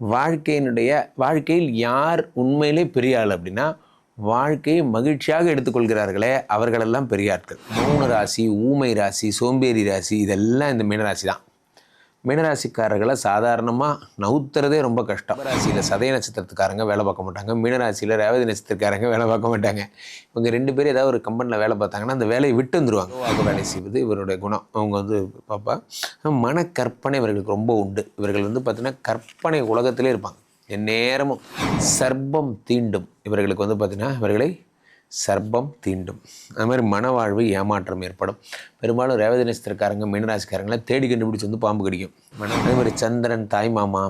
வாழ்க்கையினுடைய வாழ்க்கையில் யார் உண்மையிலே பெரிய ஆள் அப்படின்னா வாழ்க்கையை மகிழ்ச்சியாக எடுத்துக்கொள்கிறார்களே அவர்களெல்லாம் பெரிய ஆட்கள் மௌன ராசி ஊமை ராசி சோம்பேறி ராசி இதெல்லாம் இந்த மீனராசி தான் மீனராசிக்காரர்களை சாதாரணமாக நவுத்துறதே ரொம்ப கஷ்டம். ராசியில் சதய நட்சத்திரத்துக்காரங்க வேலை பார்க்க மாட்டாங்க. மீனராசியில் ரேவதி நட்சத்திரக்காரங்க வேலை பார்க்க மாட்டாங்க. இவங்க ரெண்டு பேரும் ஏதாவது ஒரு கம்பெனியில் வேலை பார்த்தாங்கன்னா அந்த வேலையை விட்டு வந்துருவாங்க. வாக்கு வேலை செய்வது இவருடைய குணம். அவங்க வந்து பாப்பா மன கற்பனை இவர்களுக்கு ரொம்ப உண்டு. இவர்கள் வந்து பார்த்திங்கன்னா கற்பனை உலகத்திலே இருப்பாங்க. எந்நேரமும் சர்ப்பம் தீண்டும். இவர்களுக்கு வந்து பார்த்திங்கன்னா இவர்களை சர்ப்பம் தீண்டும். அது மாதிரி மனவாழ்வு ஏமாற்றம் ஏற்படும். பெரும்பாலும் ரேவதி நட்சத்திரக்காரங்க மீனராசிக்காரங்களாம் தேடி கண்டுபிடிச்சி வந்து பாம்பு கடிக்கும். அதே மாதிரி சந்திரன் தாய் மாமா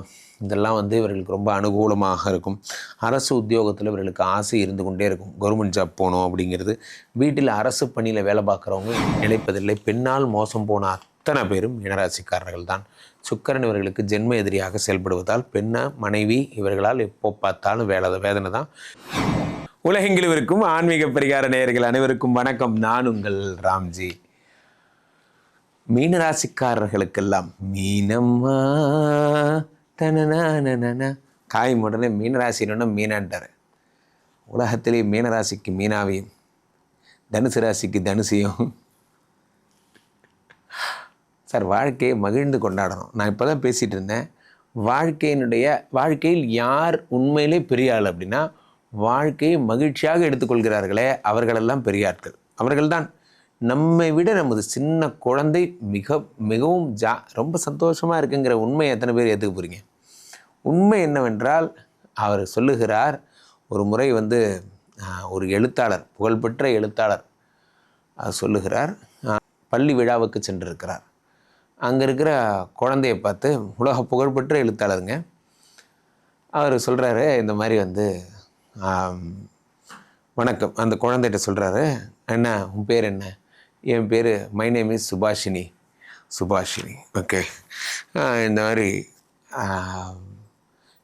இதெல்லாம் வந்து இவர்களுக்கு ரொம்ப அனுகூலமாக இருக்கும். அரசு உத்தியோகத்தில் இவர்களுக்கு ஆசை இருந்து கொண்டே இருக்கும். கவர்மெண்ட் ஜாப் போகணும் அப்படிங்கிறது. வீட்டில் அரசு பணியில் வேலை பார்க்குறவங்க நினைப்பதில்லை. பெண்ணால் மோசம் போன அத்தனை பேரும் மீனராசிக்காரர்கள் தான். சுக்கரன் இவர்களுக்கு ஜென்ம எதிரியாக செயல்படுவதால் பெண்ணை மனைவி இவர்களால் எப்போ பார்த்தாலும் வேலை வேதனை தான். உலகெங்கிலும் இருக்கும் ஆன்மீக பரிகார நேயர்கள் அனைவருக்கும் வணக்கம். நான் உங்கள் ராம்ஜி. மீனராசிக்காரர்களுக்கெல்லாம் மீனம்மா தனனா காய் உடனே மீனராசினோட மீனான்ட்டார். உலகத்திலே மீனராசிக்கு மீனாவையும் தனுசு ராசிக்கு தனுசையும். சார் வாழ்க்கையை மகிழ்ந்து கொண்டாடணும். நான் இப்போ தான் பேசிகிட்டு இருந்தேன். வாழ்க்கையினுடைய வாழ்க்கையில் யார் உண்மையிலே பெரிய ஆள் அப்படின்னா வாழ்க்கையை மகிழ்ச்சியாக எடுத்துக்கொள்கிறார்களே அவர்களெல்லாம் பெரிய ஆட்கள் அவர்கள்தான் நம்மை விட நமது சின்ன குழந்தை மிக மிகவும் ஜா ரொம்ப சந்தோஷமாக இருக்குங்கிற உண்மையை எத்தனை பேர் ஏற்றுக்க போகிறீங்க உண்மை என்னவென்றால் அவர் சொல்லுகிறார் ஒரு முறை வந்து ஒரு எழுத்தாளர் புகழ்பெற்ற எழுத்தாளர் சொல்லுகிறார் பள்ளி விழாவுக்கு சென்றிருக்கிறார். அங்கே இருக்கிற குழந்தையை பார்த்து உலக புகழ்பெற்ற எழுத்தாளருங்க. அவர் சொல்கிறாரு இந்த மாதிரி வந்து வணக்கம். அந்த குழந்தைகிட்ட சொல்கிறாரு என்ன உன் பேர் என்ன? என் பேர் my name is Subhashini. Subhashini. Okay. இந்த மாதிரி இன்றைக்கி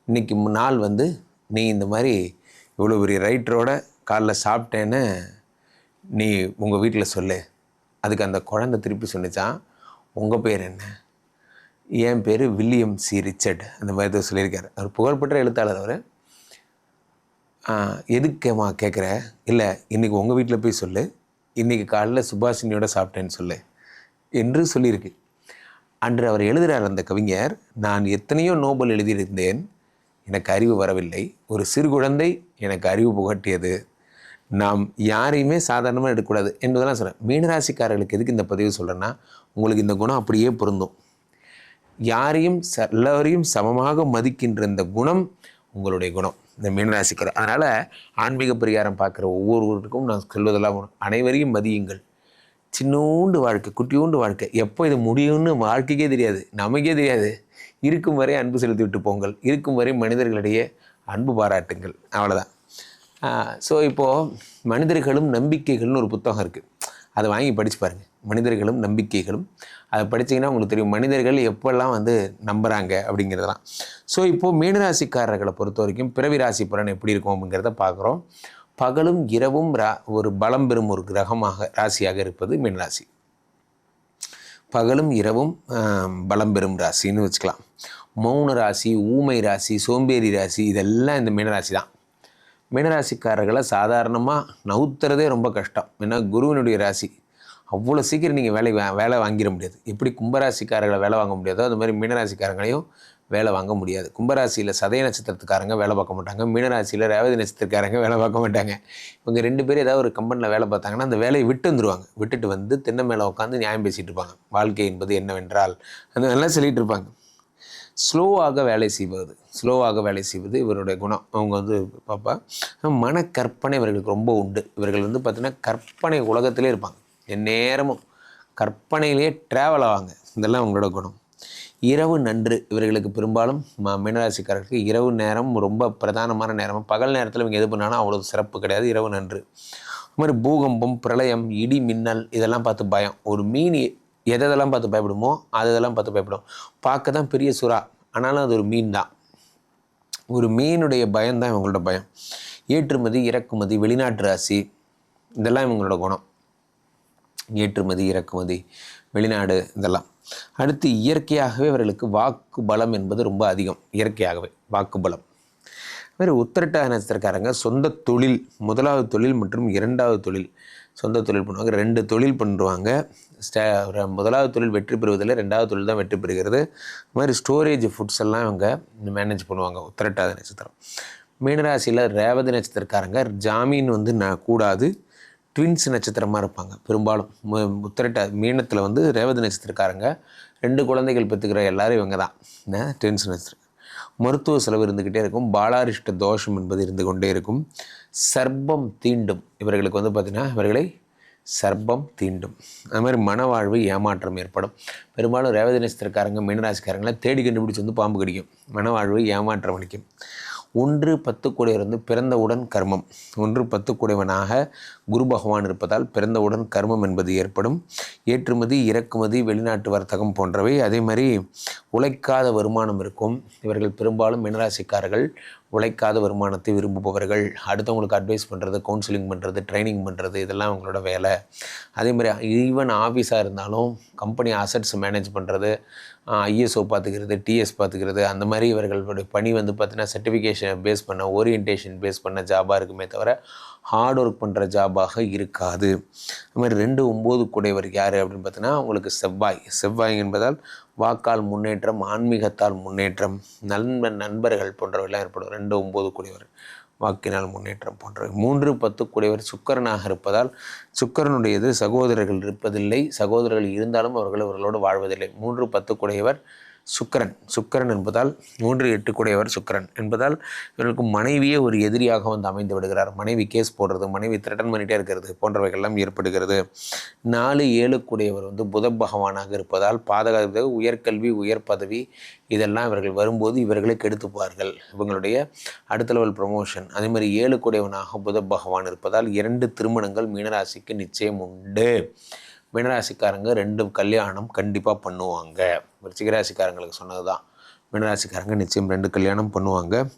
இன்னைக்கு மு- நாள் வந்து நீ இந்த மாதிரி இவ்வளோ பெரிய ரைட்டரோட காலைல சாப்பிட்டேன்னு நீ உங்கள் வீட்டில் சொல்லு. அதுக்கு அந்த குழந்தை திருப்பி சொன்னிச்சான் உங்கள் பேர் என்ன? என் பேர் வில்லியம் சி. ரிச்சர்ட். அந்த மாதிரி ஏதோ சொல்லியிருக்காரு. அவர் புகழ்பெற்ற எழுத்தாளர் அவர். எதுக்கேம்மா கேட்குற இல்லை இன்றைக்கி உங்கள் வீட்டில் போய் சொல்லு. இன்றைக்கி காலைல சுபாஷினியோட சாப்பிட்டேன்னு சொல்லு என்று சொல்லியிருக்கு. அன்று அவர் எழுதுகிறார் அந்த கவிஞர் நான் எத்தனையோ நோபல் எழுதியிருந்தேன். எனக்கு அறிவு வரவில்லை. ஒரு சிறு குழந்தை எனக்கு அறிவு புகட்டியது. நாம் யாரையுமே சாதாரணமாக எடுக்கக்கூடாது என்பதெல்லாம் சொல்கிறேன் மீனராசிக்காரர்களுக்கு எதுக்கு இந்த பதிவு சொல்கிறேன்னா உங்களுக்கு இந்த குணம் அப்படியே பொருந்தும். யாரையும் எல்லாரையும் சமமாக மதிக்கின்ற இந்த குணம் உங்களுடைய குணம். இந்த மீனராசிக்காரர் அதனால் ஆன்மீக பரிகாரம் பார்க்குற ஒவ்வொருவருக்கும் நான் சொல்வதெல்லாம் அனைவரையும் மதியுங்கள். சின்னோண்டு வாழ்க்கை குட்டியோண்டு வாழ்க்கை. எப்போ இது முடியும்னு வாழ்க்கைக்கே தெரியாது. நமக்கே தெரியாது. இருக்கும் வரை அன்பு செலுத்தி விட்டு போங்கள். இருக்கும் வரை மனிதர்களிடையே அன்பு பாராட்டுங்கள். அவ்வளோதான் ஸோ இப்போது மனிதர்களும் நம்பிக்கைகள்னு ஒரு புத்தகம் இருக்குது அதை வாங்கி படித்து பாருங்கள் மனிதர்களும் நம்பிக்கைகளும். அதை படிச்சீங்கன்னா உங்களுக்கு தெரியும் மனிதர்கள் எப்பெல்லாம் வந்து நம்புகிறாங்க அப்படிங்கிறதெல்லாம். ஸோ இப்போது மீனராசிக்காரர்களை பொறுத்த வரைக்கும் பிறவி ராசி பலன் எப்படி இருக்கும் அப்படிங்கிறத பார்க்குறோம். பகலும் இரவும் ரா ஒரு பலம் பெறும் ஒரு கிரகமாக ராசியாக இருப்பது மீனராசி. பகலும் இரவும் பலம் பெறும் ராசின்னு வச்சுக்கலாம். மௌன ராசி ஊமை ராசி சோம்பேறி ராசி இதெல்லாம் இந்த மீனராசி தான். மீனராசிக்காரர்களை சாதாரணமாக நவுத்துறதே ரொம்ப கஷ்டம். ஏன்னா குருவினுடைய ராசி. அவ்வளோ சீக்கிரம் நீங்கள் வேலை வேலை வாங்கிட முடியாது. எப்படி கும்பராசிக்காரர்களை வேலை வாங்க முடியாதோ அது மாதிரி மீனராசிக்காரங்களையும் வேலை வாங்க முடியாது. கும்பராசியில் சதய நட்சத்திரத்துக்காரங்க வேலை பார்க்க மாட்டாங்க. மீனராசியில் ரேவதி நட்சத்திரக்காரங்க வேலை பார்க்க மாட்டாங்க. இவங்க ரெண்டு பேரும் ஏதாவது ஒரு கம்பெனியில் வேலை பார்த்தாங்கன்னா அந்த வேலையை விட்டு வந்துருவாங்க. விட்டுட்டு வந்து தென்னை மேலே உட்காந்து நியாயம் பேசிகிட்டு இருப்பாங்க. வாழ்க்கை என்பது என்னவென்றால் அந்த நல்லா சொல்லிகிட்டு இருப்பாங்க. ஸ்லோவாக வேலை செய்வது ஸ்லோவாக வேலை செய்வது இவருடைய குணம். அவங்க வந்து பாப்பா மன கற்பனை இவர்களுக்கு ரொம்ப உண்டு. இவர்கள் வந்து பார்த்திங்கன்னா கற்பனை உலகத்திலே இருப்பாங்க. எந்நேரமும் கற்பனையிலேயே ட்ராவல் ஆவாங்க. இதெல்லாம் உங்களோட குணம். இரவு நன்று இவர்களுக்கு பெரும்பாலும் ம மீனராசிக்காரர்களுக்கு இரவு நேரம் ரொம்ப பிரதானமான நேரம் பகல் நேரத்தில் இவங்க எது பண்ணாலும் அவ்வளோ சிறப்பு கிடையாது இரவு நன்று. அது மாதிரி பூகம்பம் பிரளயம் இடி மின்னல் இதெல்லாம் பார்த்து பயம். ஒரு மீன் எதெல்லாம் பார்த்து பயப்படுமோ அது இதெல்லாம் பார்த்து பயப்படும். பார்க்க தான் பெரிய சுறா. ஆனாலும் அது ஒரு மீன் தான். ஒரு மீனுடைய பயம்தான் இவங்களோட பயம். ஏற்றுமதி இறக்குமதி வெளிநாட்டு ராசி இதெல்லாம் இவங்களோட குணம். ஏற்றுமதி இறக்குமதி வெளிநாடு இதெல்லாம். அடுத்து இயற்கையாகவே இவர்களுக்கு வாக்கு பலம் என்பது ரொம்ப அதிகம் இயற்கையாகவே வாக்கு பலம் மாதிரி உத்திரட்டாத நட்சத்திரக்காரங்க. சொந்த தொழில் முதலாவது தொழில் மற்றும் இரண்டாவது தொழில். சொந்த தொழில் பண்ணுவாங்க. ரெண்டு தொழில் பண்ணுவாங்க ஸ்டே முதலாவது தொழில் வெற்றி பெறுவதில் ரெண்டாவது தொழில் தான் வெற்றி பெறுகிறது. இது மாதிரி ஸ்டோரேஜ் ஃபுட்ஸ் எல்லாம் இவங்க மேனேஜ் பண்ணுவாங்க உத்திரட்டாத நட்சத்திரம். மீனராசியில் ரேவதி நட்சத்திரக்காரங்க. ஜாமீன் வந்து நான் கூடாது. ட்வின்ஸ் நட்சத்திரமாக இருப்பாங்க. பெரும்பாலும் மு- உத்திரட்ட மீனத்தில் வந்து ரேவதி நட்சத்திரக்காரங்க. ரெண்டு குழந்தைகள் பெற்றுக்கிற எல்லாரும் இவங்க தான் ட்வின்ஸ் நட்சத்திரம். மருத்துவ செலவு இருந்துக்கிட்டே இருக்கும். பாலாரிஷ்ட தோஷம் என்பது இருந்து கொண்டே இருக்கும். சர்ப்பம் தீண்டும். இவர்களுக்கு வந்து பார்த்திங்கன்னா இவர்களை சர்ப்பம் தீண்டும். அது மாதிரி மனவாழ்வு ஏமாற்றம் ஏற்படும். பெரும்பாலும் ரேவதி நட்சத்திரக்காரங்க மீனராசிக்காரங்களாம் தேடி கண்டுபிடிச்சி வந்து பாம்பு கடிக்கும். மனவாழ்வு ஏமாற்றம் அளிக்கும். ஒன்று பத்து கூடையிலிருந்து பிறந்தவுடன் கர்மம். ஒன்று பத்து கூடையவனாக குரு பகவான் இருப்பதால் பிறந்தவுடன் கர்மம் என்பது ஏற்படும். ஏற்றுமதி இறக்குமதி வெளிநாட்டு வர்த்தகம் போன்றவை. அதே மாதிரி உழைக்காத வருமானம் இருக்கும். இவர்கள் பெரும்பாலும் மினராசிக்காரர்கள். உழைக்காத வருமானத்தை விரும்புபவர்கள். அடுத்தவங்களுக்கு அட்வைஸ் பண்ணுறது கவுன்சிலிங் பண்ணுறது ட்ரைனிங் பண்ணுறது இதெல்லாம் அவங்களோட வேலை. அதே மாதிரி ஈவன் ஆஃபீஸாக இருந்தாலும் கம்பெனி அசட்ஸ் மேனேஜ் பண்ணுறது ஐஎஸ்ஓ பார்த்துக்கிறது டிஎஸ் பார்த்துக்கிறது அந்த மாதிரி இவர்களுடைய பணி வந்து பார்த்திங்கன்னா சர்டிஃபிகேஷன் பேஸ் பண்ண ஓரியன்டேஷன் பேஸ் பண்ண ஜாபாக இருக்குமே தவிர ஹார்ட் ஒர்க் பண்ணுற ஜாபாக இருக்காது. அது மாதிரி ரெண்டு ஒம்பது குடைவர் யார் அப்படின்னு பார்த்தீங்கன்னா உங்களுக்கு செவ்வாய். செவ்வாய் என்பதால் வாக்கால் முன்னேற்றம் ஆன்மீகத்தால் முன்னேற்றம் நண்பன் நண்பர்கள் போன்றவையெல்லாம் ஏற்படும். ரெண்டு ஒம்பது குடைவர் வாக்கினால் முன்னேற்றம் போன்றவை. மூன்று பத்து கூடியவர் சுக்கரனாக இருப்பதால் சுக்கரனுடையது சகோதரர்கள் இருப்பதில்லை. சகோதரர்கள் இருந்தாலும் அவர்கள் அவர்களோடு வாழ்வதில்லை. மூன்று பத்து கூடியவர் சுக்கரன். சுக்கரன் என்பதால் மூன்று எட்டு கூடையவர் சுக்கரன். என்பதால் இவர்களுக்கு மனைவியே ஒரு எதிரியாக வந்து அமைந்து விடுகிறார். மனைவி கேஸ் போடுறது மனைவி த்ரெட்டன் பண்ணிகிட்டே இருக்கிறது போன்றவைகள்லாம் ஏற்படுகிறது. நாலு ஏழு கூடையவர் வந்து புத பகவானாக இருப்பதால் பாதக உயர்கல்வி உயர் பதவி இதெல்லாம் இவர்கள் வரும்போது இவர்களை கெடுத்துப்பார்கள் இவங்களுடைய அடுத்த லெவல் ப்ரமோஷன் அதே மாதிரி ஏழு கூடையவனாக புத பகவான் இருப்பதால் இரண்டு திருமணங்கள் மீனராசிக்கு நிச்சயம் உண்டு. மீனராசிக்காரங்க ரெண்டு கல்யாணம் கண்டிப்பாக பண்ணுவாங்க. விருச்சிகராசிக்காரங்களுக்கு சொன்னது தான் மீனராசிக்காரங்க நிச்சயம் ரெண்டு கல்யாணம் பண்ணுவாங்க.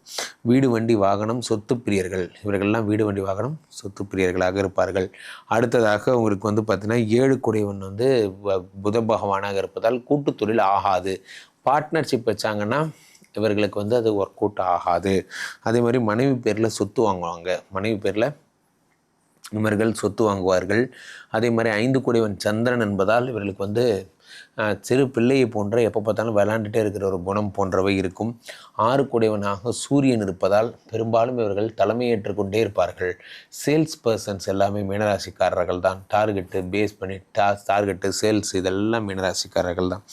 வீடு வண்டி வாகனம் சொத்து பிரியர்கள். இவர்கள்லாம் வீடு வண்டி வாகனம் சொத்து பிரியர்களாக இருப்பார்கள். அடுத்ததாக உங்களுக்கு வந்து பார்த்திங்கன்னா ஏழு குடையவன் வந்து வ- புத பகவானாக இருப்பதால் கூட்டு தொழில் ஆகாது. பார்ட்னர்ஷிப் வச்சாங்கன்னா இவர்களுக்கு வந்து அது ஒர்க் அவுட் ஆகாது. அதே மாதிரி மனைவி பேரில் சொத்து வாங்குவாங்க. மனைவி பேரில் இவர்கள் சொத்து வாங்குவார்கள். அதே மாதிரி ஐந்து கூடியவன் சந்திரன் என்பதால் இவர்களுக்கு வந்து சிறு பிள்ளையை போன்ற எப்போ பார்த்தாலும் விளாண்டுட்டே இருக்கிற ஒரு குணம் போன்றவை இருக்கும். ஆறு கூடியவனாக சூரியன் இருப்பதால் பெரும்பாலும் இவர்கள் தலைமையேற்று கொண்டே இருப்பார்கள். சேல்ஸ் பர்சன்ஸ் எல்லாமே மீனராசிக்காரர்கள் தான். டார்கெட்டு பேஸ் பண்ணி டா டார்கெட்டு சேல்ஸ் இதெல்லாம் மீனராசிக்காரர்கள் தான்.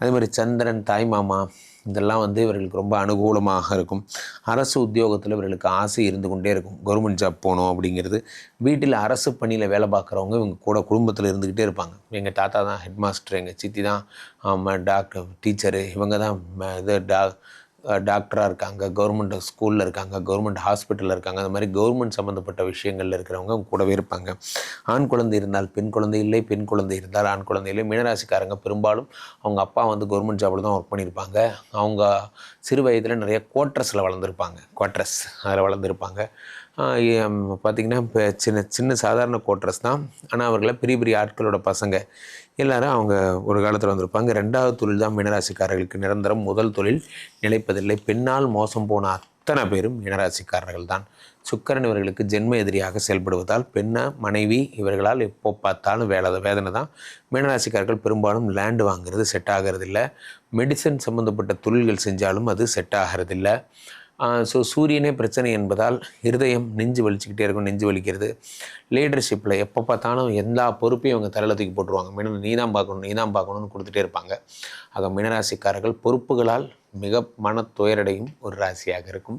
அதே மாதிரி சந்திரன் தாய்மாமா இதெல்லாம் வந்து இவர்களுக்கு ரொம்ப அனுகூலமாக இருக்கும். அரசு உத்தியோகத்தில் இவர்களுக்கு ஆசை இருந்து கொண்டே இருக்கும். கவர்மெண்ட் ஜாப் போகணும் அப்படிங்கிறது. வீட்டில் அரசு பணியில் வேலை பார்க்குறவங்க இவங்க கூட குடும்பத்தில் இருந்துக்கிட்டே இருப்பாங்க. எங்கள் தாத்தா தான் ஹெட் மாஸ்டர் எங்கள் சித்தி தான் ஆமாம் டாக்டர் டீச்சரு இவங்க தான் இது டா டாக்டராக இருக்காங்க கவர்மெண்ட் ஸ்கூலில் இருக்காங்க கவர்மெண்ட் ஹாஸ்பிட்டலில் இருக்காங்க அந்த மாதிரி கவர்மெண்ட் சம்மந்தப்பட்ட விஷயங்களில் இருக்கிறவங்க கூடவே இருப்பாங்க. ஆண் குழந்தை இருந்தால் பெண் குழந்தை இல்லை பெண் குழந்தை இருந்தால் ஆண் குழந்தை இல்லை. மீனராசிக்காரங்க பெரும்பாலும் அவங்க அப்பா வந்து கவர்மெண்ட் ஜாபில் தான் ஒர்க் பண்ணியிருப்பாங்க. அவங்க சிறு வயதில் நிறைய குவார்ட்டர்ஸில் வளர்ந்துருப்பாங்க குவார்ட்டர்ஸ் அதில் வளர்ந்துருப்பாங்க. பார்த்திங்கன்னா இப்போ சின்ன சின்ன சாதாரண குவார்ட்டர்ஸ் தான். ஆனால் அவர்கள பெரிய பெரிய ஆட்களோட பசங்க. எல்லாரும் அவங்க ஒரு காலத்தில் வந்திருப்பாங்க. ரெண்டாவது தொழில் தான் மீனராசிக்காரர்களுக்கு நிரந்தரம். முதல் தொழில் நிலைப்பதில்லை. பெண்ணால் மோசம் போன அத்தனை பேரும் மீனராசிக்காரர்கள் தான். சுக்கரன் இவர்களுக்கு ஜென்ம எதிரியாக செயல்படுவதால் பெண்ணை மனைவி இவர்களால் எப்போ பார்த்தாலும் வேலை வேதனை தான். மீனராசிக்காரர்கள் பெரும்பாலும் லேண்டு வாங்குறது செட் ஆகிறதில்ல. மெடிசன் சம்மந்தப்பட்ட தொழில்கள் செஞ்சாலும் அது செட் ஆகிறதில்ல. ஸோ சூரியனே பிரச்சனை என்பதால் இருதயம் நெஞ்சு வலிச்சுக்கிட்டே இருக்கும் நெஞ்சு வலிக்கிறது. லீடர்ஷிப்பில் எப்போ பார்த்தாலும் எல்லா பொறுப்பையும் அவங்க தலையில் தூக்கி போட்டுருவாங்க. மீனம் நீ தான் பார்க்கணும் நீ தான் பார்க்கணும்னு கொடுத்துட்டே இருப்பாங்க. ஆக மீனராசிக்காரர்கள் பொறுப்புகளால் மிக மன துயரடையும் ஒரு ராசியாக இருக்கும்.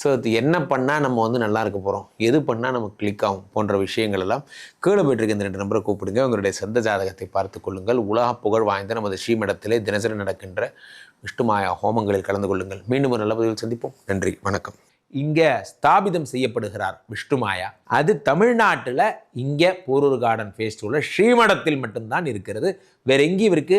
ஸோ அது என்ன பண்ணால் நம்ம வந்து நல்லா இருக்க போகிறோம் எது பண்ணால் நமக்கு கிளிக் ஆகும்? போன்ற விஷயங்கள் எல்லாம் கீழே போயிட்டு இந்த ரெண்டு நம்பரை கூப்பிடுங்க. உங்களுடைய சொந்த ஜாதகத்தை பார்த்து கொள்ளுங்கள். உலக புகழ் வாய்ந்த நமது ஸ்ரீமடத்திலே தினசரி நடக்கின்ற விஷ்ணுமாயா ஹோமங்களில் கலந்து கொள்ளுங்கள். மீண்டும் ஒரு நல்ல பதிவில் சந்திப்போம். நன்றி. வணக்கம். இங்கே ஸ்தாபிதம் செய்யப்படுகிறார் விஷ்ணுமாயா. அது தமிழ்நாட்டில் இங்கே போரூர் கார்டன் ஃபேஸ்டிவலில் ஸ்ரீமடத்தில் மட்டும்தான் இருக்கிறது. வேற எங்கேயும் இவருக்கு